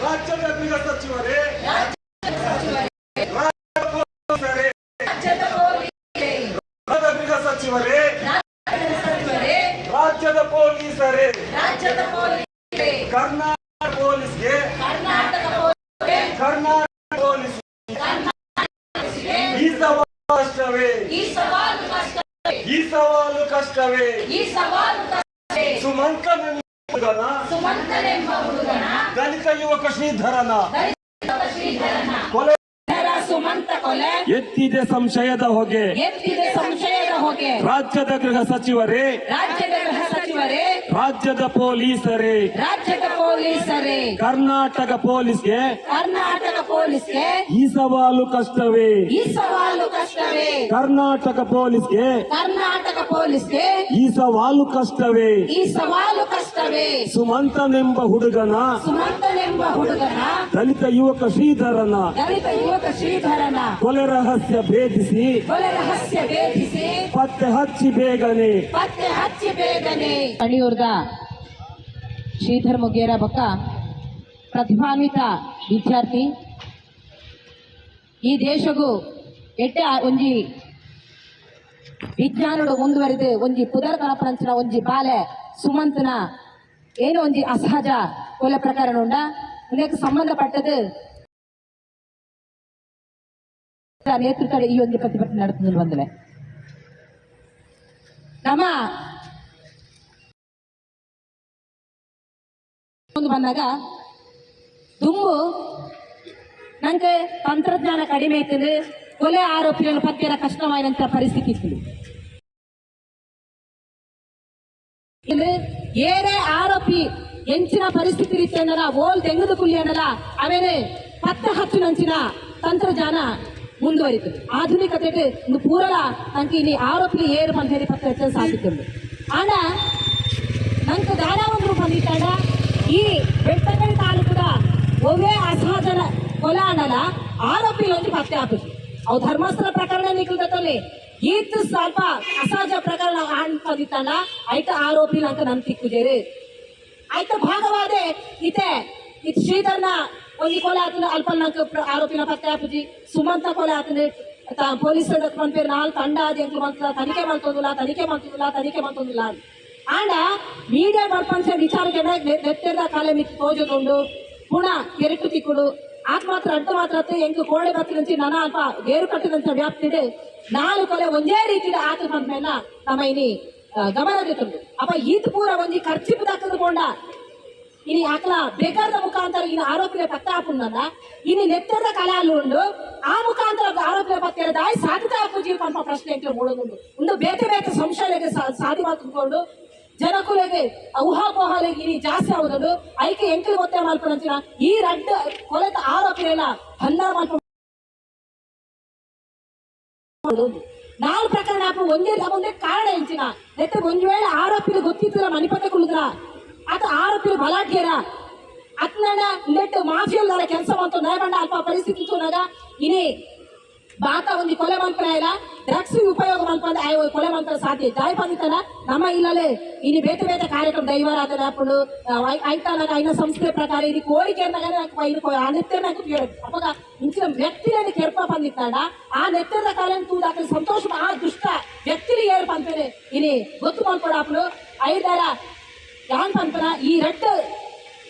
ರಾಜ್ಯದ ಸಚಿವರೇ ರಾಜ್ಯದ ಸಚಿವರೇ ರಾಜ್ಯದ ಪೊಲೀಸರೇ ಕರ್ನಾಟಕ ಪೊಲೀಸ್ಗೆ ಕರ್ನಾಟಕ ಪೊಲೀಸ್ ಈ ಸವಾಲು ಕಷ್ಟವೇ ಈ ಸವಾಲು ಕಷ್ಟವೇ ಈ ಸವಾಲು ಕಷ್ಟವೇ? ಈ ಸವಾಲು ಕಷ್ಟವೇ. ಸುಮಂತ ಹುಡುಗನ? ಸುಮಂತನೆಂಬ ಹುಡುಗನ? ದಲಿತ ಯುವಕ ಶ್ರೀಧರನ? ಕೊಲೆ ಸುಮಂತ ಕೊಲೆ? ಎತ್ತಿದೆ ಸಂಶಯದ ಹೊಗೆ. ಎತ್ತಿದೆ ಸಂಶಯದ ಹೊಗೆ. ರಾಜ್ಯದ ಗೃಹ ಸಚಿವರೇ. ರಾಜ್ಯದ ಗೃಹ ಸಚಿವರೇ. ರಾಜ್ಯದ ಪೊಲೀಸರೇ. ರಾಜ್ಯದ ಪೊಲೀಸರೇ. ಕರ್ನಾಟಕ ಪೊಲೀಸ್ಗೆ ಕರ್ನಾಟಕ ಪೊಲೀಸ್ಗೆ. ಈ ಸವಾಲು ಕಷ್ಟವೇ. ಈ ಸವಾಲು ಕಷ್ಟವೇ. ಕರ್ನಾಟಕ ಪೊಲೀಸ್ಗೆ ಕರ್ನಾಟಕ ಪೊಲೀಸ್ಗೆ. ಈ ಸವಾಲು ಕಷ್ಟವೇ. ಈ ಸವಾಲು ಕಷ್ಟವೇ. ಸುಮಂತನೆಂಬ ಹುಡುಗನ ಸುಮಂತನೆಂಬ ಹುಡುಗನ ದಲಿತ ಯುವಕ ಶ್ರೀಧರನ ದಲಿತ ಯುವಕ ಶ್ರೀಧರನ ಕೊಲೆ ರಹಸ್ಯ ಭೇದಿಸಿ ಕೊಲೆ ರಹಸ್ಯ ಭೇದಿಸಿ ಪತ್ತೆ ಹಚ್ಚಿ ಬೇಗನೆ. ಪತ್ತೆ ಹಚ್ಚಿ ಬೇಗನೆ. ಕಳಿಯೂರ್ದ ಶ್ರೀಧರ್ ಮುಗೇರ ಬೊಕ್ಕ ಪ್ರತಿಭಾನ್ವಿತ ವಿದ್ಯಾರ್ಥಿ. ಈ ದೇಶಗೂ ಎಡ್ಡೆ ಒಂಜಿ ವಿಜ್ಞಾನಡು ಮುಂದುವರಿದು, ಒಂಜಿ ಪುದರ್ ಕಲ್ಪನಂಚಿನ ಒಂಜಿ ಬಾಲೆ ಸುಮಂತನ ಏನು ಒಂಜಿ ಅಸಹಜ ಕೊಲೆ ಪ್ರಕರಣ ಉಂಡ. ಇದಕ್ಕೆ ಸಂಬಂಧಪಟ್ಟದು ನೇತೃತ್ವ ಈ ಒಂದು ಪ್ರತಿಭಟನೆ ನಡೆಸಿದ್ರು ಬಂದಲೆ. ನಮ್ಮ ದುರ್ಗಕ್ಕೆ ಬಂದಾಗ ತುಂಬು. ನನಗೆ ತಂತ್ರಜ್ಞಾನ ಕಡಿಮೆ ಐತಂದ್ರೆ ಕೊಲೆ ಆರೋಪಿಗಳನ್ನು ಪತ್ತೆನ ಕಷ್ಟವಾಯಿನಂತ ಪರಿಸ್ಥಿತಿ ಇತ್ತು. ಏನೇ ಆರೋಪಿ ಎಂಚಿನ ಪರಿಸ್ಥಿತಿ ರೀತಿ ಅನ್ನಲ್ಲ ಓಲ್ ತೆಂಗದು ಕುಲಿ ಅನ್ನಲ್ಲ ಅವೇನೆ ಪತ್ತ ಹಚ್ಚು ನಂಚಿನ ತಂತ್ರಜ್ಞಾನ ಮುಂದುವರಿತು. ಆಧುನಿಕತೆಗೆ ಒಂದು ಪೂರಲ ನನಗೆ ಇಲ್ಲಿ ಆರೋಪಿ ಏರು ಅಂತ ಹೇಳಿ ಪತ್ತ ಹಚ್ಚಲು ಸಾಧ್ಯತೆ ಆನ ನಂಗೆ ದಾನ ಒಂದು ಬಂದಿತ್ತಾಡ ಈ ಬೆಟ್ಟಗಳಿ ತಾಲೂಕದ ಒವೇ ಅಸಹಜನ ಕೊಲ ಅನ್ನಲ್ಲ ಆರೋಪಿ ಒಂದು ಪತ್ತೆ ಹಾಕುದು. ಅವು ಧರ್ಮಸ್ಥಳ ಪ್ರಕರಣ ನಿಖಿಲ್ದಲ್ಲಿ ಈತ್ ಸ್ವಲ್ಪ ಅಸಹಜ ಪ್ರಕರಣ ಬಂದಿತ್ತಲ್ಲ ಐತ ಆರೋಪಿ ಅಂತ ನಮ್ ತಿಕ್ಕುದೇರಿ ಆಯ್ತು ಭಾಗವಾದೆ ಇತೆ ಇದು ಶ್ರೀಧರ್ನ ಒಂದು ಕೊಲೆ ಆತನ ಅಲ್ಪ ನಂಗೆ ಆರೋಪಿನ ಪತ್ತೆ ಹಾಕುಜಿ ಸುಮಂತ ಕೊಲೆ ಆತನ ಪೊಲೀಸ್ ಪಂಪೇರು ನಾಲ್ಕು ತಂಡ ಅದೇ ತನಿಖೆ ಮಾಡ್ತೋದಿಲ್ಲ ತನಿಖೆ ಮಾಡ್ತೋದಿಲ್ಲ ತನಿಖೆ ಮಾಡ್ತೋದಿಲ್ಲ ಅಂತ. ಆಂಡ ಮೀಡಿಯಾ ಬರ್ಪಂಚ ವಿಚಾರಕ್ಕೆ ನೆತ್ತಿರದ ಕಾಲೆ ಮಿಕ್ಕಿ ತೋಜುಕೊಂಡು ಪುಣ ಕೆರೆಟು ತಿಕ್ಕುಡು ಆತ್ ಮಾತ್ರ, ಅಂಟು ಮಾತ್ರ ಎಂಕು ಕೋಣೆ ಬತ್ತಿ నుంచి ನನ ಅಲ್ಪ ಗೇರು ಕಟ್ಟಿದಂತ ವ್ಯಾಪ್ತಿದೆ ನಾಲ್ಕು ಕೊಲೆ ಒಂದೇ ರೀತಿಯ ಆತ ಮೇಲೆ ನಮ್ಮ ಇನಿ ಗಮನದಿತ್ತುಂಡು ಅಪ್ಪ ಈತ ಪೂರ ಒಂಜಿ ಖರ್ಚಿಪ್ ದಕ್ಕದುಕೊಂಡ ಇನಿ ಆಕಲ ಬೇಕಾದ ಮುಖಾಂತರ ಇನ್ನು ಆರೋಪಿಯ ಪತ್ತೆ ಹಾಕುಂಡಲ್ಲ ಇನ್ನು ನೆತ್ತರದ ಕಲಾಲು ಉಂಡು. ಆ ಮುಖಾಂತರ ಆರೋಪಿಯ ಪತ್ತೆ ದಾಯಿ ಸಾಧಿತ ಹಾಕು ಪಂಪ ಪ್ರಶ್ನೆ ಅಂತ ಮೂಡುದುಂಡು ಒಂದು ಬೇತೆ ಬೇತೆ ಸಂಶಯ ಸಾಧಿ ಮಾಡ್ಕೊಂಡು ಜನಕುಲೆಗೆ ಊಹಾಪೋಹಾಲಿಗೆ ಇನಿ ಜಾಸ್ತಿ ಆಗುದುಂಡು ಐಕೆ ಎಂಕಲ್ ಗೊತ್ತೇ ಮಲ್ಪನಂಚಿನ ಈ ರಡ್ಡ ಕೊಲೆತ ಆರೋಪಿನೆಲ್ಲ ಹನ್ನಾರು ಮಾಡ್ಕೊಂಡು ನಾಲ್ಕು ಪ್ರಕರಣ ಹಾಕು ಒಂದೇ ಒಂದೇ ಕಾರಣ ಹೆಂಚಿನ ನೆತ್ತ ಒಂದ್ ವೇಳೆ ಆರೋಪಿಗೆ ಗೊತ್ತಿತ್ತಿಲ್ಲ ಮಣಿಪತ್ತೆ ಕುಳಿದ್ರ? ಆತ ಆರೋಪಿ ಬಲಾಢ್ಯರ? ನೆಟ್ ನೆಟ್ಟು ಮಾಫಿಯಲ್ಲಾರ ಕೆಲಸ ಮಾಡ್ತು, ನ್ಯಾಯಬಂಡ ಅಲ್ಪ ಪರಿಸ್ಥಿತಿ ಇನಿ బాత ఉంది కొల మంత్ర ఆయన రక్షి ఉపయోగ మంత్రం ఆయన కొల మంత్ర సాధ్య దాయపదితన ನಮ್ಮ ಇಲ್ಲಲೇ ಇನ್ನು ಬೇತೆ ಬೇತೆ ಕಾರ್ಯಕ್ರಮ ದೈವಾರಾಧನೆ ಅಪ್ಪುಡು ಆಯ್ತಾ నాకు అయిన సంస్కృతి ప్రకారం ఇది కోరిక కానీ నాకు ఇది ఆ నెత్తర నాకు అప్పగా ఇంచిన వ్యక్తిని కెరప పందిస్తాడా ఆ నెత్తర కాలం తూ దాకా సంతోషం ఆ దుష్ట వ్యక్తిని ఏరు పంపేనే ఇది గొత్తు పంపడాపుడు ఐదార యాన్ పంపన ఈ రెడ్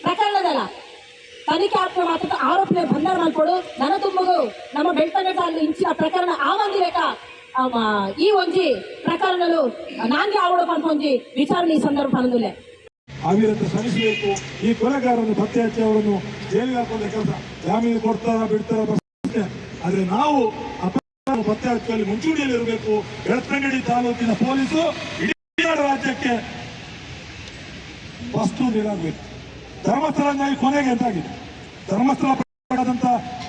ಪ್ರಕರಣದಲ್ಲ ತನಿಖೆ ಆಗ್ತಾ ಮಾತ್ರ ಆರೋಪನೆ ಬಂಧನ ಮಾಡ್ಕೊಡು ನನ್ನ ತುಂಬುದು ನಮ್ಮ ಬೆಳ್ತಂಗಟ ಅಲ್ಲಿ ಇಂಚಿನ ಪ್ರಕರಣ ಆ ಪ್ರಕರಣ ಲೆಕ್ಕ ಅವ ಈ ಒಂಜಿ ಪ್ರಕರಣಲು ನಾಂಗೆ ಆವಡ ಅಂತ ಒಂಜಿ ವಿಚಾರಣೆ ಈ ಸಂದರ್ಭ ಬಂದಿಲ್ಲ ಅವಿರತ ಶ್ರಮಿಸಬೇಕು ಈ ಕೊಲೆಗಾರನ್ನು ಪತ್ತೆ ಹಚ್ಚಿ ಅವರನ್ನು ಜೈಲಿಗೆ ಹಾಕೋದ ಕೆಲಸ. ಜಾಮೀನು ಕೊಡ್ತಾರ ಬಿಡ್ತಾರ ಆದ್ರೆ ನಾವು ಪತ್ತೆ ಹಚ್ಚುವಲ್ಲಿ ಮುಂಚೂಣಿಯಲ್ಲಿ ಇರಬೇಕು. ಬೆಳ್ತಂಗಡಿ ತಾಲೂಕಿನ ಪೊಲೀಸು ಇಡೀ ರಾಜ್ಯಕ್ಕೆ ವಸ್ತು ನೀಡಬೇಕು. ಧರ್ಮಸ್ಥಳ ಕೊನೆಗೆ ಎಂತಾಗಿದೆ? ಧರ್ಮಸ್ಥಳ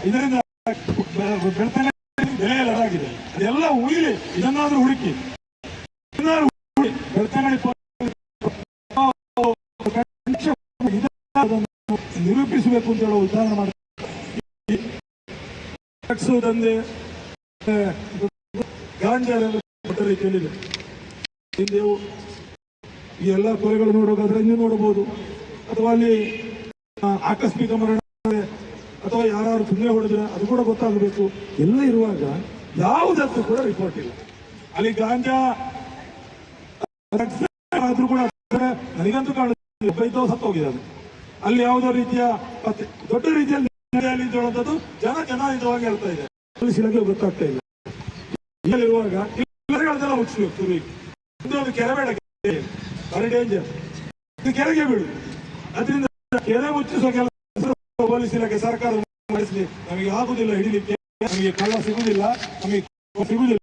ಇದರಿಂದ ಬೆಳ್ತಂಗಡಿ ಬೆಲೆ ಅದೆಲ್ಲ ಉಳಿಲಿ, ಇದನ್ನಾದ್ರೂ ಹುಡುಕಿ. ನಿರೂಪಿಸಬೇಕು ಅಂತ ಹೇಳೋ ಉದಾಹರಣೆ ಮಾಡಿ ದಂಧೆ ಗಾಂಜಾಲೆಲ್ಲ ದೊಡ್ಡ ರೀತಿಯಲ್ಲಿದೆ ಎಲ್ಲ ಕೊಲೆಗಳು ನೋಡೋದಾದ್ರೆ ನೀವು ನೋಡಬಹುದು. ಅಥವಾ ಅಲ್ಲಿ ಆಕಸ್ಮಿಕ ಮರಣ ಅಥವಾ ಯಾರು ಸುಮ್ಮನೆ ಹೊಡೆದ್ರೆ ಅದು ಕೂಡ ಗೊತ್ತಾಗಬೇಕು. ಎಲ್ಲ ಇರುವಾಗ ಯಾವುದಕ್ಕೂ ಕೂಡ ರಿಪೋರ್ಟ್ ಇಲ್ಲ. ಅಲ್ಲಿ ಗಾಂಜಾ ಆದ್ರೂ ಕೂಡ ನನಗಂತೂ ಕಾಣುತ್ತೆ ಅದು ಸತ್ತು ಹೋಗಿದ್ದಾನೆ. ಅಲ್ಲಿ ಯಾವುದೋ ರೀತಿಯ ಮತ್ತೆ ದೊಡ್ಡ ರೀತಿಯಲ್ಲಿ ಜನ ಜನ ನಿಜವಾಗಿ ಹೇಳ್ತಾ ಇದೆ ಪೊಲೀಸರಿಗೆ ಗೊತ್ತಾಗ್ತಾ ಇಲ್ಲ. ಇಲ್ಲಿರುವಾಗ ಕೆರೆಗಳನ್ನೆಲ್ಲ ಹುಚ್ಚಬೇಕು ಶುರುವಿಗೆ ಇದು ಒಂದು ಕೆರೆ ಬೇಡ. ವೆರಿ ಡೇಂಜರ್ ಕೆರೆಗೆ ಬೀಳು. ಅದರಿಂದ ಕೆರೆ ಮುಚ್ಚಿಸುವ ಕೆಲಸ ಪೊಲೀಸ್ ಸರ್ಕಾರ ನಡೆಸಲಿ ನಮಗೆ ಆಗುದಿಲ್ಲ ಹಿಡಿಲಿಕ್ಕೆ. ನಮಗೆ ಕಳ್ಳ ಸಿಗುದಿಲ್ಲ ನಮಗೆ ಸಿಗುದಿಲ್ಲ.